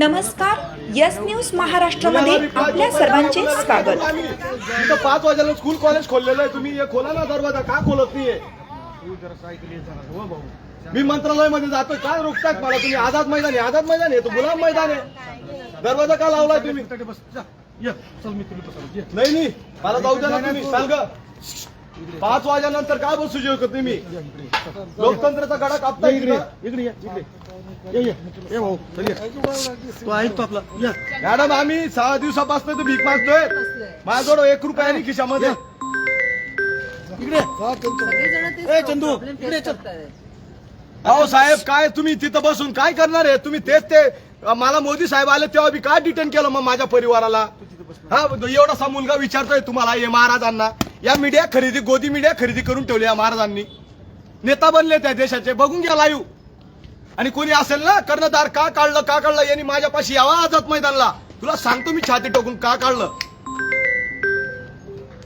नमस्कार yes news महाराष्ट्रामध्ये आपल्या सर्वांचे स्वागत. इथं पाच वाजेला स्कूल कॉलेज खोललेलं आहे तुम्ही हे खोला ना दरवाजा का खोलत नाहीये? मी मंत्रालयामध्ये जातोय काय रोखतायत मला तुम्ही? आझाद मैदान आहे आझाद मैदान आहे तो गुलाम मैदान आहे. दरवाजा का लावलाय तुम्ही? नाही नाही मला जाऊ द्या ना तुम्ही चाल ग. पाच वाजेनंतर काय बसू शकत तुम्ही लोकतंत्राचा गडा कापता इकडे इकडे ये, इकडे ये. ये ये. भाऊ चल ये. तो ऐकतो आपला. या. मॅडम आम्ही सहा दिवसापासून तर भीक मागतोय. माझ्याजवळ एक रुपया नाही खिशामध्ये. इकडे. ए चंदू इकडे चल. अहो साहेब काय तुम्ही तिथं बसून काय करणार आहे? तुम्ही तेच ते अ, मला मोदी साहेब आले तेव्हा बी काय डिटेन केलं मग माझ्या परिवाराला? हा एवढासा मुलगा विचारतोय तुम्हाला हे महाराजांना. या मीडिया खरेदी गोदी मीडिया खरेदी करून ठेवली या महाराजांनी. नेता बनले त्या देशाचे. बघून घ्या लाईव्ह आणि कोणी असेल ना कर्णधार का काढलं का काढलं यांनी माझ्यापाशी यावा आझाद मैदानला. तुला सांगतो मी छाती टोकून का काढलं.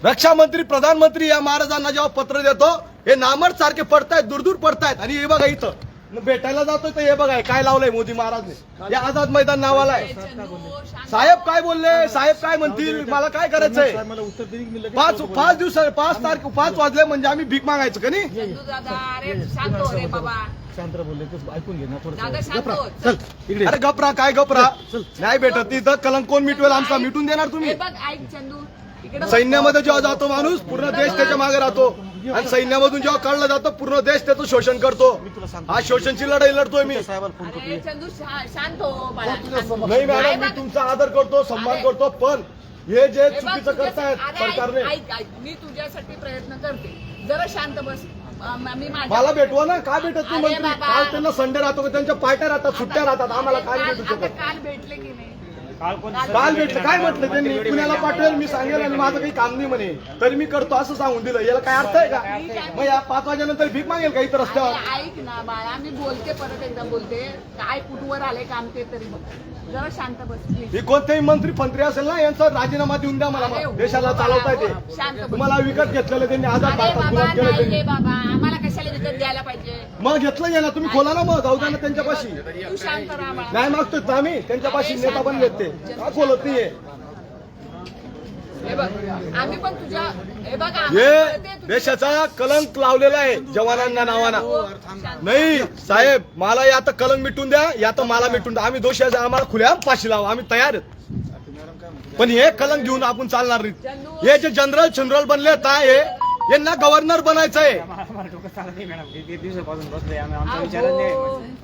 रक्षा मंत्री प्रधानमंत्री या महाराजांना जेव्हा पत्र देतो हे नामर सारखे पडतायत दूर दूर पडतायत. आणि हे बघा इथं. भेटायला जातोय तर हे बघा हे काय लावलंय मोदी महाराजने? हे आझाद मैदान नावाला आहे. साहेब काय बोलले? साहेब काय म्हणतील? मला काय करायचंय? पाच. पाच दिवस पाच तारखे पाच वाजले म्हणजे आम्ही भीक मागायचं का नाही? चंदू दादा अरे शांत हो रे बाबा. शांत राहा बोलले ते ऐकून घे ना दादा थोडं शांत हो. चल इकडे अरे गपरा काय गपरा नाही भेटत तिथं कलंक कोण मिटवेल आमचा? मिटून देणार तुम्ही? हे सैन्यामध्ये जेव्हा जातो माणूस पूर्ण देश त्याच्यामागे राहतो. आणि सैन्यामधून जेव्हा काढलं जातं पूर्ण देश त्याचं शोषण करतो. हा शोषणची लढाई लढतोय मी. हो हो. नाही मॅडम मी तुमचा आदर करतो सन्मान. करतो पण हे जे चुकीचं करतायत सरकारने मी तुझ्यासाठी प्रयत्न करते. जरा शांत बस. मला भेटवा ना? का भेटत नाही. काल त्यांना संडे राहतो का? त्यांच्या पार्ट्या राहतात सुट्ट्या राहतात. आम्हाला काय भेटू काल भेटले की नाही? काल भेटलं. काय म्हटलं त्यांनी? पुण्याला पाठवेल मी सांगेल आणि माझं काही काम नाही म्हणे. तरी मी करतो असं सांगून दिलं. याला काय अर्थ आहे का? मग या पाच वाजेनंतर भीक मागेल का इथं रस्त्यावर? ऐक ना बाळा मी बोलते परत एकदा बोलते. काय कुठवर आले काम ते तरी बघ. जरा शांत बस ही कोणतेही मंत्री फंत्री असेल ना यांचा राजीनामा देऊन द्या मला मग. हो, देशाला चालवता शांत येते बस. तुम्हाला विकत घेतलेलं त्यांनी अरे भारतात बाबा गुलाम केलं नाही रे त्यांनी बाबा. आम्हाला विकत द्यायला पाहिजे. मग घेतलं गेला तुम्ही खोला ना मग जाऊ द्या ना त्यांच्यापाशी. तू शांत राहा बाळा नाही मागतोय ना आम्ही त्यांच्यापाशी नेता बनलेत ते का बोलत नाहीये? हे बघ आम्ही पण तुझ्या हे बघ आम्हाला हे कळते तुझी- देशाचा कलंक लावलेला आहे जवानांना नावाना. हो. नाही साहेब मला या तर कलंक मिटून द्या या तर मला मिटून द्या. आम्ही दोषी आहे, आम्हाला खुल्या फाशी लावा आम्ही तयार आहेत. पण हे कलंक घेऊन आपण चालणार नाही. हे जे जनरल जनरल बनले आता हे यांना गव्हर्नर बनायचंय आम्हाला डोकं चालत नाही मॅडम. किती दिवसापासून बसलोय आम्ही. आमचा विचार नाही